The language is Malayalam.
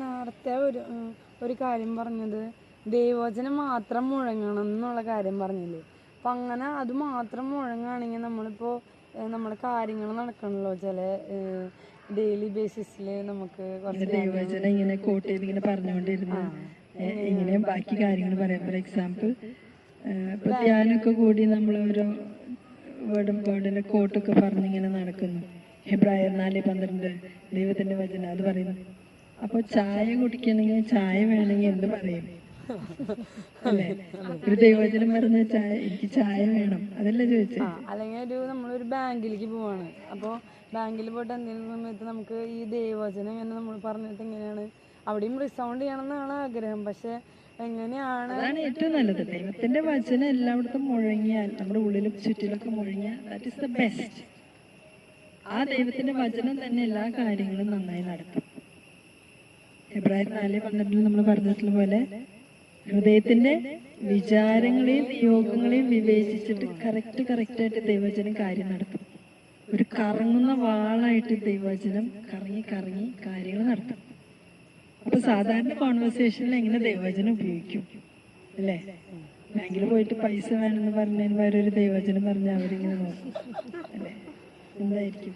നേരത്തെ ഒരു ഒരു കാര്യം പറഞ്ഞത് ദൈവവചനം മാത്രം മുഴങ്ങണം എന്നുള്ള കാര്യം പറഞ്ഞില്ലേ? അപ്പം അങ്ങനെ അത് മാത്രം മുഴങ്ങുകയാണെങ്കിൽ നമ്മളിപ്പോൾ നമ്മുടെ കാര്യങ്ങൾ നടക്കണല്ലോ ചില ഡെയിലി ബേസിസിൽ നമുക്ക് ദൈവവചനം ഇങ്ങനെ കോട്ട് ചെയ്ത് ഇങ്ങനെ പറഞ്ഞുകൊണ്ടിരുന്ന ഇങ്ങനെ ബാക്കി കാര്യങ്ങൾ പറയാം. ഫോർ എക്സാമ്പിൾ ഇപ്പൊ ധ്യാനമൊക്കെ കൂടി നമ്മൾ ഓരോ വേർഡും വേർഡിന്റെ കോട്ടൊക്കെ പറഞ്ഞിങ്ങനെ നടക്കുന്നു. ഹെബ്രായർ നാല് പന്ത്രണ്ട് ദൈവത്തിന്റെ വചനം അത് പറയുന്നു. അപ്പൊ ചായ കുടിക്കണമെങ്കിൽ ചായ വേണമെങ്കിൽ എന്ത് പറയും? അല്ലേ? ഒരു ദൈവചനം പറഞ്ഞ ചായ എനിക്ക് ചായ വേണം. അതല്ലേ ചോദിച്ചത് അല്ലെങ്കിൽ ഒരു നമ്മളൊരു ബാങ്കിലേക്ക് പോവാണ്. അപ്പോ ബാങ്കിൽ പോയിട്ട് എന്തെങ്കിലും സമയത്ത് നമുക്ക് ഈ ദൈവചനം ഇങ്ങനെ നമ്മൾ പറഞ്ഞിട്ട് എങ്ങനെയാണ്? അവിടെയും റിസൗണ്ട് ചെയ്യണം എന്നാണ് ആഗ്രഹം. പക്ഷെ എങ്ങനെയാണ്? അതാണ് ഏറ്റവും നല്ലത്. ദൈവത്തിന്റെ വചനം എല്ലായിടത്തും മുഴങ്ങിയാൽ നമ്മുടെ ഉള്ളിലും ചുറ്റിലൊക്കെ മുഴങ്ങിയാൽ ദാറ്റ് ഇസ് ദ ബെസ്റ്റ് ആ ദൈവത്തിന്റെ വചനം തന്നെ എല്ലാ കാര്യങ്ങളും നന്നായി നടത്തും എബ്രാഹിം നാല് പന്ത്രണ്ടിൽ നമ്മൾ പറഞ്ഞിട്ടുള്ള പോലെ ഹൃദയത്തിന്റെ വിചാരങ്ങളെയും യോഗങ്ങളെയും വിവേചിച്ചിട്ട് കറക്റ്റ് കറക്റ്റ് ആയിട്ട് ദൈവവചനം കാര്യം നടത്തും. ഒരു കറങ്ങുന്ന വാളായിട്ട് ദൈവചനം കറങ്ങി കറങ്ങി കാര്യങ്ങൾ നടത്തും. അപ്പൊ സാധാരണ കോൺവെർസേഷനിൽ എങ്ങനെ ദൈവചനം ഉപയോഗിക്കും? അല്ലേ? ബാങ്കിൽ പോയിട്ട് പൈസ വേണമെന്ന് പറഞ്ഞതിന് പകരം ഒരു ദൈവചനം പറഞ്ഞ അവരിങ്ങനെ നോക്കും. അല്ലേ? എന്തായിരിക്കും?